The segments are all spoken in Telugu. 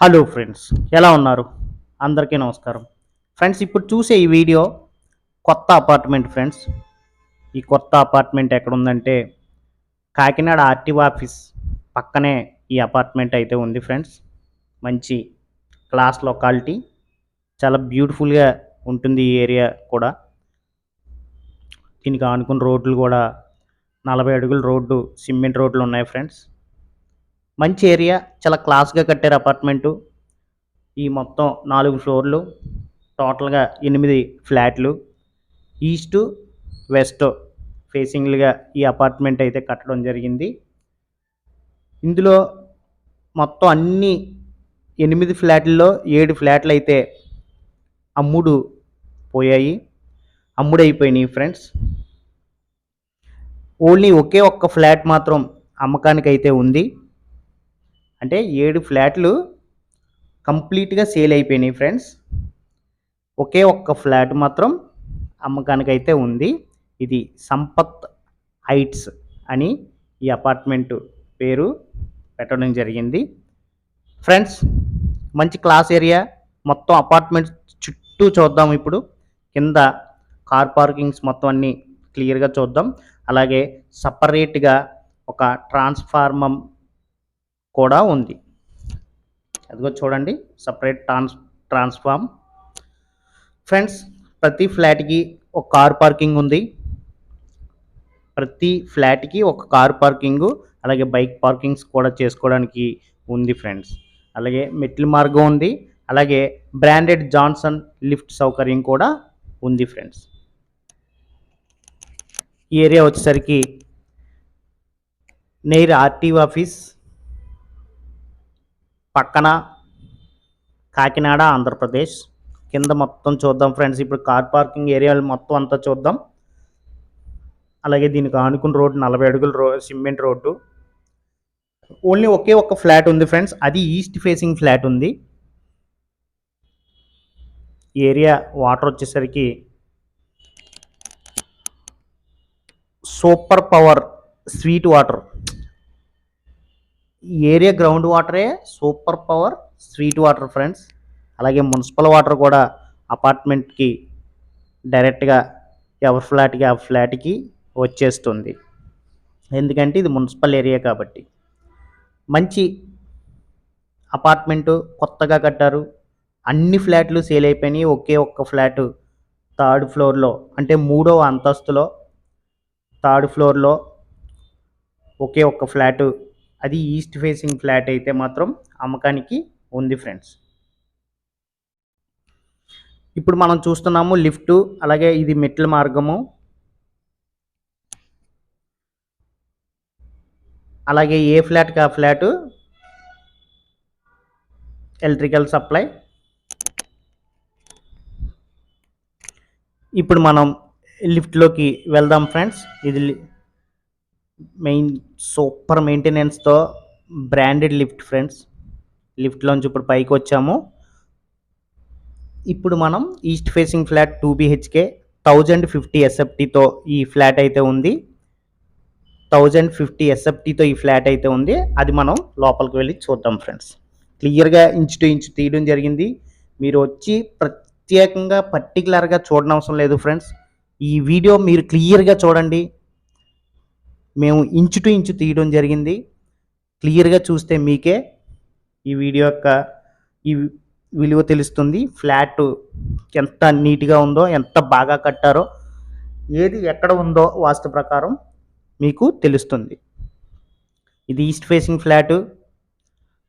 హలో ఫ్రెండ్స్ ఎలా ఉన్నారు? అందరికీ నమస్కారం. ఫ్రెండ్స్ ఇప్పుడు చూసే ఈ వీడియో కొత్త అపార్ట్మెంట్ ఫ్రెండ్స్ ఈ కొత్త అపార్ట్మెంట్ ఎక్కడ ఉందంటే కాకినాడ ఆర్టీఓ ఆఫీస్ పక్కనే ఈ అపార్ట్మెంట్ అయితే ఉంది ఫ్రెండ్స్ మంచి క్లాస్ లొకాలిటీ చాలా బ్యూటిఫుల్గా ఉంటుంది ఈ ఏరియా కూడా. దీనికి ఆనుకున్న రోడ్లు కూడా నలభై అడుగుల రోడ్డు సిమెంట్ రోడ్లు ఉన్నాయి ఫ్రెండ్స్ మంచి ఏరియా చాలా క్లాస్గా కట్టారు అపార్ట్మెంటు. ఈ మొత్తం నాలుగు ఫ్లోర్లు టోటల్గా ఎనిమిది ఫ్లాట్లు. ఈస్ట్ వెస్ట్ ఫేసింగ్లుగా ఈ అపార్ట్మెంట్ అయితే కట్టడం జరిగింది. ఇందులో మొత్తం అన్ని ఎనిమిది ఫ్లాట్లలో ఏడు ఫ్లాట్లు అయితే అమ్ముడు పోయాయి. అమ్ముడైపోయినాయి ఫ్రెండ్స్. ఓన్లీ ఒకే ఒక్క ఫ్లాట్ మాత్రం అమ్మకానికి అయితే ఉంది. అంటే ఏడు ఫ్లాట్లు కంప్లీట్గా సేల్ అయిపోయినాయి ఫ్రెండ్స్. ఒకే ఒక్క ఫ్లాట్ మాత్రం అమ్మకానికి అయితే ఉంది. ఇది సంపత్ హైట్స్ అని ఈ అపార్ట్మెంట్ పేరు పెట్టడం జరిగింది. ఫ్రెండ్స్ మంచి క్లాస్ ఏరియా. మొత్తం అపార్ట్మెంట్ చుట్టూ చూద్దాం ఇప్పుడు. కింద కార్ పార్కింగ్స్ మొత్తం అన్నీ క్లియర్గా చూద్దాం. అలాగే సపరేట్గా ఒక ట్రాన్స్ఫార్మం కూడా ఉంది. అదిగో చూడండి. సపరేట్ ట్రాన్స్ ట్రాన్స్ఫార్మ్ ఫ్రెండ్స్ ప్రతి ఫ్లాట్కి ఒక కార్ పార్కింగ్ ఉంది. ప్రతి ఫ్లాట్కి ఒక కార్ పార్కింగ్ అలాగే బైక్ పార్కింగ్స్ కూడా చేసుకోవడానికి ఉంది ఫ్రెండ్స్ అలాగే మెట్ల మార్గం ఉంది. అలాగే బ్రాండెడ్ జాన్సన్ లిఫ్ట్ సౌకర్యం కూడా ఉంది ఫ్రెండ్స్ ఈ ఏరియా వచ్చేసరికి నెయిర్ ఆర్టీ ఆఫీస్ పక్కన కాకినాడ ఆంధ్రప్రదేశ్. కింద మొత్తం చూద్దాం ఫ్రెండ్స్. ఇప్పుడు కార్ పార్కింగ్ ఏరియాలు మొత్తం అంతా చూద్దాం. అలాగే దీనికి ఆనుకున్న రోడ్డు నలభై అడుగుల రో సిమెంట్ రోడ్డు. ఓన్లీ ఒకే ఒక్క ఫ్లాట్ ఉంది ఫ్రెండ్స్. అది ఈస్ట్ ఫేసింగ్ ఫ్లాట్ ఉంది. ఏరియా వాటర్ వచ్చేసరికి సూపర్ పవర్ స్వీట్ వాటర్. ఈ ఏరియా గ్రౌండ్ వాటరే super power sweet water friends. అలాగే మున్సిపల్ వాటర్ కూడా అపార్ట్మెంట్కి డైరెక్ట్గా ఎవరి ఫ్లాట్కి ఆ ఫ్లాట్కి వచ్చేస్తుంది. ఎందుకంటే ఇది మున్సిపల్ ఏరియా కాబట్టి. మంచి అపార్ట్మెంటు కొత్తగా కట్టారు. అన్ని ఫ్లాట్లు సేల్ అయిపోయినాయి. ఒకే ఒక్క ఫ్లాటు థర్డ్ ఫ్లోర్లో అంటే మూడవ అంతస్తులో థర్డ్ ఫ్లోర్లో ఒకే ఒక్క ఫ్లాటు అది ఈస్ట్ ఫేసింగ్ ఫ్లాట్ అయితే మాత్రం అమ్మకానికి ఉంది ఫ్రెండ్స్. ఇప్పుడు మనం చూస్తున్నాము లిఫ్ట్ అలాగే ఇది మెట్ల మార్గము. అలాగే ఏ ఫ్లాట్కి ఆ ఫ్లాట్? Electrical supply. ఇప్పుడు మనం లిఫ్ట్లోకి వెళ్దాం ఫ్రెండ్స్. ఇది లి- మెయిన్ సూపర్ మెయింటెనెన్స్తో బ్రాండెడ్ లిఫ్ట్ ఫ్రెండ్స్ లిఫ్ట్లోంచి ఇప్పుడు పైకి వచ్చాము. ఇప్పుడు మనం east facing flat two BHK thousand fifty ఎస్ఎఫ్టీతో ఈ ఫ్లాట్ అయితే ఉంది. థౌజండ్ ఫిఫ్టీ ఎస్ఎఫ్టీతో ఈ ఫ్లాట్ అయితే ఉంది. అది మనం లోపలికి వెళ్ళి చూద్దాం ఫ్రెండ్స్ క్లియర్గా ఇంచు టు ఇంచు తీయడం జరిగింది. మీరు వచ్చి ప్రత్యేకంగా పర్టికులర్గా చూడనవసరం లేదు ఫ్రెండ్స్ ఈ వీడియో మీరు క్లియర్గా చూడండి. మేము ఇంచు టు ఇంచు తీయడం జరిగింది. క్లియర్గా చూస్తే మీకే ఈ వీడియో యొక్క ఈ విలువ తెలుస్తుంది. ఫ్లాట్ ఎంత నీట్గా ఉందో ఎంత బాగా కట్టారో ఏది ఎక్కడ ఉందో వాస్తు ప్రకారం మీకు తెలుస్తుంది. ఇది east facing flat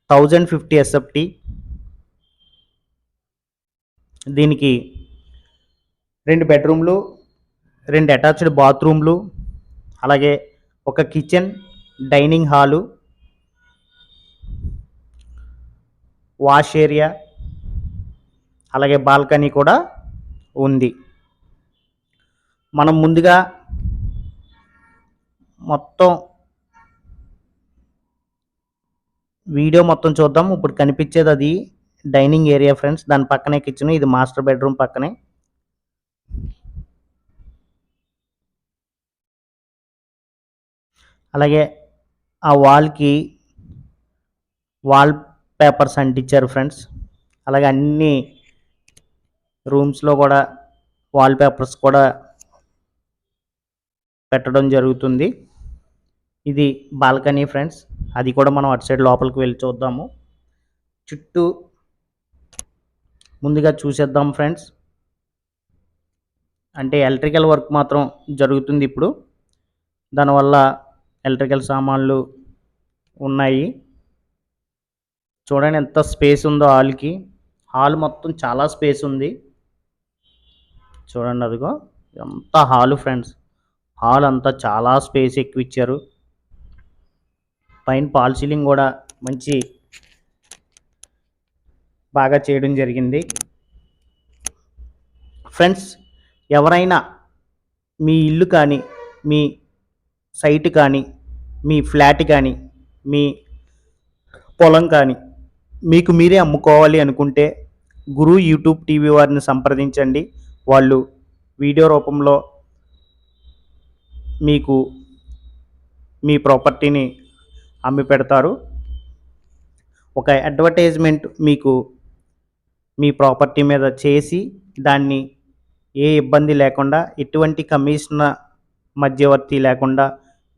thousand fifty SFT దీనికి రెండు బెడ్రూమ్లు రెండు అటాచ్డ్ బాత్రూమ్లు అలాగే ఒక kitchen dining hall wash area అలాగే బాల్కనీ కూడా ఉంది. మనం ముందుగా మొత్తం వీడియో మొత్తం చూద్దాం. ఇప్పుడు కనిపించేది అది డైనింగ్ ఏరియా ఫ్రెండ్స్. దాని పక్కనే కిచెన్. ఇది మాస్టర్ బెడ్రూమ్ పక్కనే. అలాగే ఆ వాల్కి వాల్ పేపర్స్ అంటించారు ఫ్రెండ్స్ అలాగే అన్ని రూమ్స్లో కూడా వాల్ పేపర్స్ కూడా పెట్టడం జరుగుతుంది. ఇది బాల్కనీ ఫ్రెండ్స్ అది కూడా మనం అటు సైడ్ లోపలికి వెళ్ళి చూద్దాము. చుట్టూ ముందుగా చూసేద్దాం ఫ్రెండ్స్ అంటే ఎలక్ట్రికల్ వర్క్ మాత్రం జరుగుతుంది ఇప్పుడు. దానివల్ల ఎలక్ట్రికల్ సామాన్లు ఉన్నాయి. చూడండి ఎంత స్పేస్ ఉందో హాల్కి. హాల్ మొత్తం చాలా స్పేస్ ఉంది. చూడండి అదిగో ఎంత హాల్ ఫ్రెండ్స్. హాల్ అంతా చాలా స్పేస్ ఎక్కువ ఇచ్చారు. పైన పాల్ సీలింగ్ కూడా మంచి బాగా చేయడం జరిగింది. ఫ్రెండ్స్ ఎవరైనా మీ ఇల్లు కానీ మీ సైట్ కానీ మీ ఫ్లాట్ కానీ మీ పొలం కానీ మీకు మీరే అమ్ముకోవాలి అనుకుంటే గురు యూట్యూబ్ టీవీ వారిని సంప్రదించండి. వాళ్ళు వీడియో రూపంలో మీకు మీ ప్రాపర్టీని అమ్మి పెడతారు. ఒక అడ్వర్టైజ్మెంట్ మీకు మీ ప్రాపర్టీ మీద చేసి దాన్ని ఏ ఇబ్బంది లేకుండా ఎటువంటి కమిషన్ మధ్యవర్తి లేకుండా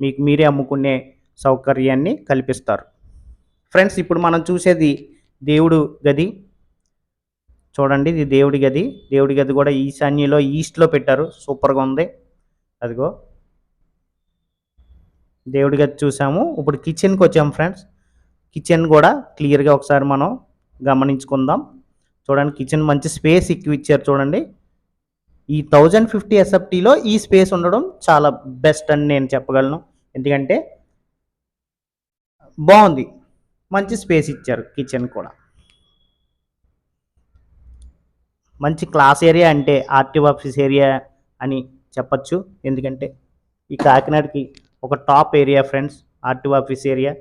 మీకు మీరే అమ్ముకునే సౌకర్యాన్ని కల్పిస్తారు. ఫ్రెండ్స్ ఇప్పుడు మనం చూసేది దేవుడు గది. చూడండి ఇది దేవుడి గది. దేవుడి గది కూడా ఈశాన్యలో ఈస్ట్లో పెట్టారు. సూపర్గా ఉంది. అదిగో. దేవుడి గది చూసాము. ఇప్పుడు కిచెన్కి వచ్చాము ఫ్రెండ్స్. కిచెన్ కూడా క్లియర్గా ఒకసారి మనం గమనించుకుందాం. చూడండి కిచెన్ మంచి స్పేస్ ఎక్కువ ఇచ్చారు చూడండి. ఈ థౌజండ్ ఫిఫ్టీ ఎస్ఎఫ్టీలో ఈ స్పేస్ ఉండడం చాలా బెస్ట్ అని నేను చెప్పగలను. ఎందుకంటే బాగుంది. మంచి స్పేస్ ఇచ్చారు కిచెన్ కూడా. మంచి క్లాస్ ఏరియా అంటే ఆర్టీ ఆఫీస్ ఏరియా అని చెప్పచ్చు. ఎందుకంటే ఈ కాకినాడకి ఒక top area friends RT office area.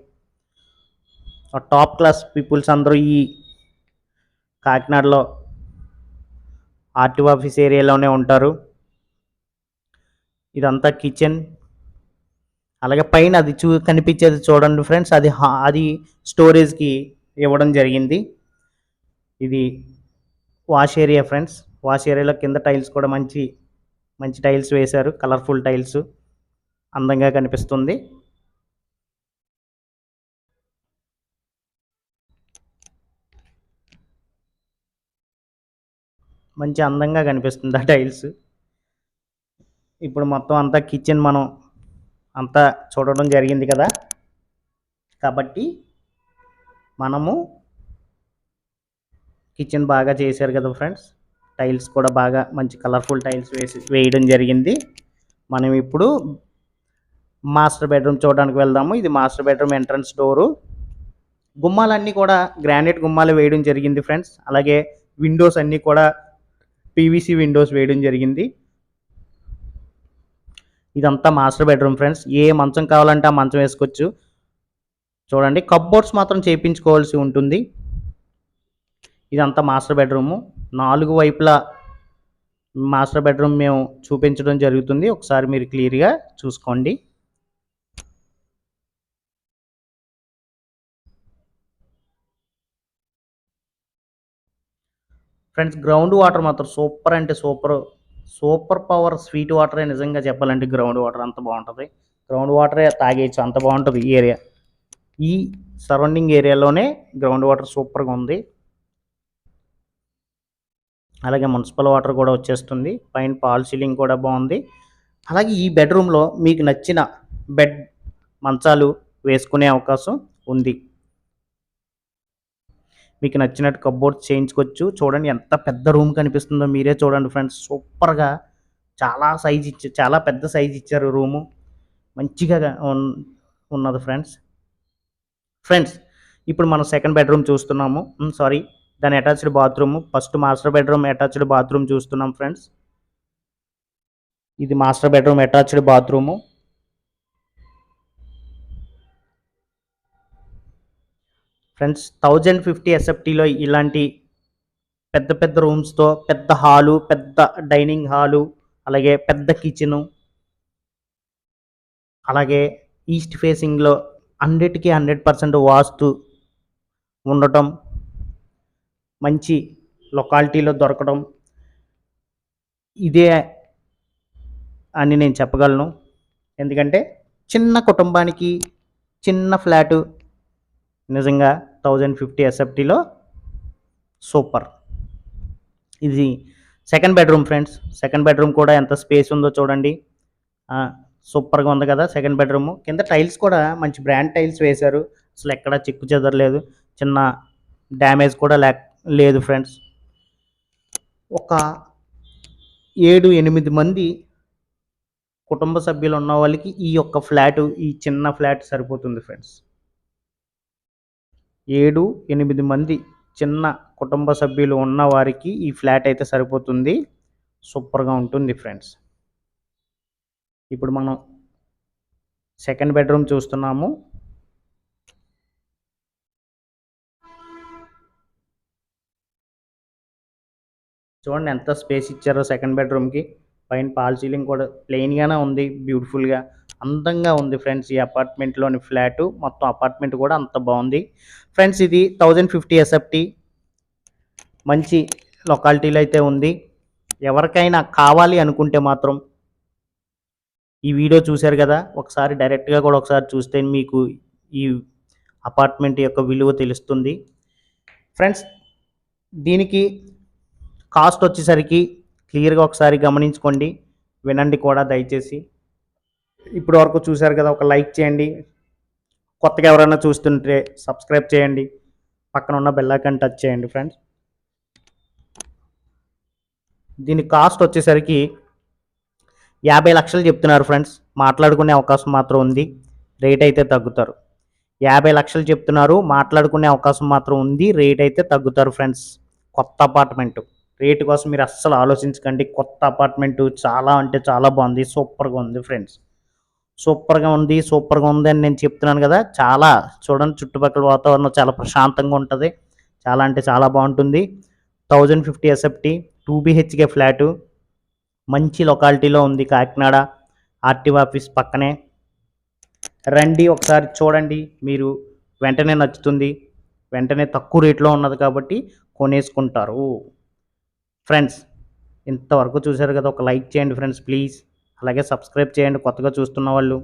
Top class peoples అందరూ ఈ కాకినాడలో ఆర్టీ ఆఫీస్ ఏరియాలోనే ఉంటారు. ఇదంతా కిచెన్. అలాగే పైన అది చూ కనిపించేది చూడండి ఫ్రెండ్స్. అది అది స్టోరేజ్కి ఇవ్వడం జరిగింది. ఇది వాష్ ఏరియా ఫ్రెండ్స్. వాష్ ఏరియాలో కింద టైల్స్ కూడా మంచి మంచి టైల్స్ వేశారు. కలర్ఫుల్ టైల్స్ అందంగా కనిపిస్తుంది. మంచి అందంగా కనిపిస్తుంది ఆ టైల్స్. ఇప్పుడు మొత్తం అంతా కిచెన్ మనం అంతా చూడడం జరిగింది కదా. కాబట్టి మనము కిచెన్ బాగా చేశారు కదా ఫ్రెండ్స్. టైల్స్ కూడా బాగా మంచి కలర్ఫుల్ టైల్స్ వేసి వేయడం జరిగింది. మనం ఇప్పుడు మాస్టర్ బెడ్రూమ్ చూడడానికి వెళ్దాము. ఇది మాస్టర్ బెడ్రూమ్ ఎంట్రన్స్ డోరు. గుమ్మాలన్నీ కూడా గ్రానైట్ గుమ్మాలు వేయడం జరిగింది ఫ్రెండ్స్. అలాగే విండోస్ అన్నీ కూడా పీవీసీ విండోస్ వేయడం జరిగింది. ఇదంతా మాస్టర్ బెడ్రూమ్ ఫ్రెండ్స్. ఏ మంచం కావాలంటే ఆ మంచం వేసుకోవచ్చు. చూడండి కప్బోర్డ్స్ మాత్రం చేయించుకోవాల్సి ఉంటుంది. ఇదంతా మాస్టర్ బెడ్రూము. నాలుగు వైపులా మాస్టర్ బెడ్రూమ్ మేము చూపించడం జరుగుతుంది. ఒకసారి మీరు క్లియర్గా చూసుకోండి. ఫ్రెండ్స్ గ్రౌండ్ వాటర్ మాత్రం సూపర్ అంటే సూపర్. సూపర్ పవర్ స్వీట్ వాటరే నిజంగా చెప్పాలంటే గ్రౌండ్ వాటర్ అంత బాగుంటుంది. గ్రౌండ్ వాటరే తాగేయచ్చు అంత బాగుంటుంది ఈ ఏరియా. ఈ సరౌండింగ్ ఏరియాలోనే గ్రౌండ్ వాటర్ సూపర్గా ఉంది. అలాగే మున్సిపల్ వాటర్ కూడా వచ్చేస్తుంది. పైన పాల్ సీలింగ్ కూడా బాగుంది. అలాగే ఈ బెడ్రూమ్లో మీకు నచ్చిన బెడ్ మంచాలు వేసుకునే అవకాశం ఉంది. మీకు నచ్చినట్టు కబోర్డ్స్ చేయించుకోవచ్చు. చూడండి ఎంత పెద్ద రూమ్ కనిపిస్తుందో మీరే చూడండి ఫ్రెండ్స్ సూపర్గా చాలా సైజ్ ఇచ్చారు చాలా పెద్ద సైజ్ ఇచ్చారు రూము మంచిగా ఉన్- ఉన్నది ఫ్రెండ్స్ ఫ్రెండ్స్ ఇప్పుడు మనం సెకండ్ బెడ్రూమ్ చూస్తున్నాము. Hmm, సారీ దాని attached bathroom first master bedroom attached bathroom చూస్తున్నాం ఫ్రెండ్స్ ఇది master bedroom attached bathroom friends thousand fifty ఎస్ఎఫ్టీలో ఇలాంటి పెద్ద పెద్ద రూమ్స్తో పెద్ద హాలు పెద్ద డైనింగ్ హాలు అలాగే పెద్ద కిచెను అలాగే ఈస్ట్ ఫేసింగ్లో హండ్రెడ్కి హండ్రెడ్ పర్సెంట్ వాస్తు ఉండటం మంచి లొకాలిటీలో దొరకడం ఇదే అని నేను చెప్పగలను. ఎందుకంటే చిన్న కుటుంబానికి చిన్న ఫ్లాటు నిజంగా థౌజండ్ ఫిఫ్టీ ఎస్ఎఫ్టీలో సూపర్. ఇది second bedroom friends. Second bedroom కూడా ఎంత స్పేస్ ఉందో చూడండి. సూపర్గా ఉంది కదా సెకండ్ బెడ్రూమ్. కింద టైల్స్ కూడా మంచి బ్రాండ్ టైల్స్ వేశారు. అసలు ఎక్కడ చిక్కు చెదరలేదు. చిన్న డ్యామేజ్ కూడా లే లేదు ఫ్రెండ్స్. ఒక ఏడు ఎనిమిది మంది కుటుంబ సభ్యులు ఉన్న వాళ్ళకి ఈ యొక్క ఫ్లాట్ ఈ చిన్న ఫ్లాట్ సరిపోతుంది ఫ్రెండ్స్. ఏడు ఎనిమిది మంది చిన్న కుటుంబ సభ్యులు ఉన్న వారికి ఈ ఫ్లాట్ అయితే సరిపోతుంది. సూపర్గా ఉంటుంది ఫ్రెండ్స్. ఇప్పుడు మనం సెకండ్ బెడ్రూమ్ చూస్తున్నాము. చూడండి ఎంత స్పేస్ ఇచ్చారో సెకండ్ బెడ్రూమ్కి. పైన పాల్ సీలింగ్ కూడా ప్లెయిన్గానే ఉంది బ్యూటిఫుల్గా. అందంగా ఉంది ఫ్రెండ్స్ ఈ అపార్ట్మెంట్లోని ఫ్లాట్. మొత్తం అపార్ట్మెంట్ కూడా అంత బాగుంది. ఫ్రెండ్స్ ఇది థౌజండ్ ఫిఫ్టీ ఎస్ఎఫ్టీ మంచి లొకాలిటీలో అయితే ఉంది. ఎవరికైనా కావాలి అనుకుంటే మాత్రం ఈ వీడియో చూశారు కదా? ఒకసారి డైరెక్ట్గా కూడా ఒకసారి చూస్తే మీకు ఈ అపార్ట్మెంట్ యొక్క విలువ తెలుస్తుంది. ఫ్రెండ్స్ దీనికి కాస్ట్ వచ్చేసరికి క్లియర్గా ఒకసారి గమనించుకోండి. వినండి కూడా దయచేసి. ఇప్పుడు వరకు చూశారు కదా ఒక లైక్ చేయండి. కొత్తగా ఎవరైనా చూస్తుంటే సబ్స్క్రైబ్ చేయండి. పక్కన ఉన్న బెల్ టచ్ చేయండి ఫ్రెండ్స్ దీని కాస్ట్ వచ్చేసరికి యాభై లక్షలు చెప్తున్నారు ఫ్రెండ్స్ మాట్లాడుకునే అవకాశం మాత్రం ఉంది. రేట్ అయితే తగ్గుతారు. యాభై లక్షలు చెప్తున్నారు. మాట్లాడుకునే అవకాశం మాత్రం ఉంది. రేట్ అయితే తగ్గుతారు ఫ్రెండ్స్ కొత్త అపార్ట్మెంట్ రేటు కోసం మీరు అస్సలు ఆలోచించకండి. కొత్త అపార్ట్మెంట్ చాలా అంటే చాలా బాగుంది. సూపర్గా ఉంది ఫ్రెండ్స్ సూపర్గా ఉంది సూపర్గా ఉంది అని నేను చెప్తున్నాను కదా. చాలా చూడండి చుట్టుపక్కల వాతావరణం చాలా ప్రశాంతంగా ఉంటుంది. చాలా అంటే చాలా బాగుంటుంది. Thousand fifty SFT two BHK flat. మంచి లొకాలిటీలో ఉంది కాకినాడ. ఆర్టీఓ ఆఫీస్ పక్కనే. రండి ఒకసారి చూడండి మీరు వెంటనే నచ్చుతుంది. వెంటనే తక్కువ రేట్లో ఉన్నది కాబట్టి కొనేసుకుంటారు. ఫ్రెండ్స్ ఇంతవరకు చూశారు కదా ఒక లైక్ చేయండి ఫ్రెండ్స్ ప్లీజ్. అలాగే సబ్స్క్రైబ్ చేయండి కొత్తగా చూస్తున్న వాళ్ళు.